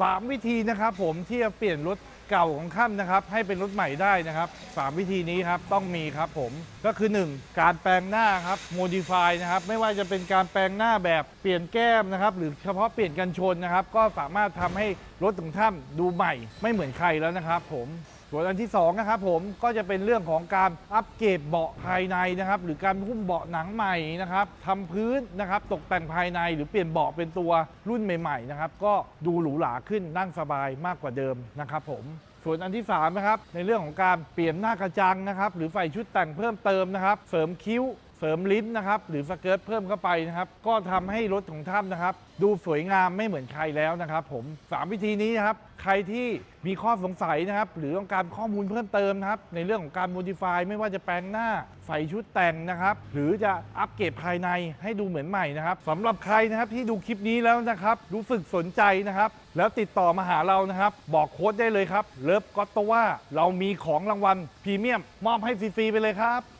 สามวิธีนะครับผมที่จะเปลี่ยนรถเก่าของท่านนะครับ ให้เป็นรถใหม่ได้นะครับสามวิธีนี้ครับต้องมีครับผมก็คือ 1 การแปลงหน้าครับโมดิฟายนะครับไม่ว่าจะเป็นการแปลงหน้าแบบเปลี่ยนแก้มนะครับ หรือเฉพาะเปลี่ยนกันชนนะครับ ก็สามารถทำให้รถของท่านดูใหม่ ไม่เหมือนใครแล้วนะครับผม ส่วนอันที่2นะครับผมก็จะเป็นเรื่องของการอัปเกรดเบาะภายในนะครับหรือการหุ้มเบาะหนังใหม่นะครับทำพื้นนะครับตกแต่งภายในหรือเปลี่ยนเบาะเป็นตัวรุ่นใหม่ๆนะครับก็ดูหรูหราขึ้นนั่งสบายมากกว่าเดิมนะครับผมส่วนอันที่3นะครับในเรื่องของการเปลี่ยนหน้ากระจังนะครับหรือใส่ชุดแต่งเพิ่มเติมนะครับเสริมคิ้ว เสริมลิ้นนะครับหรือสเกิร์ตเพิ่มเข้าไปนะครับก็ทำให้รถของท่านนะครับ ดูสวยงามไม่เหมือนใครแล้วนะครับ ผมสามวิธีนี้นะครับใครที่มีข้อสงสัยนะครับ หรือต้องการข้อมูลเพิ่มเติมนะครับ ในเรื่องของการโมดิฟายไม่ว่าจะแปลงหน้าใส่ชุดแต่งนะครับ หรือจะอัปเกรดภายในให้ดูเหมือนใหม่นะครับสำหรับใครนะครับที่ดูคลิปนี้แล้วนะครับ รู้สึกสนใจนะครับ แล้วติดต่อมาหาเรานะครับ บอกโค้ดได้เลยครับเลิฟก็ตว่าเรามีของรางวัลพรีเมียมมอบให้ฟรีๆไปเลยครับ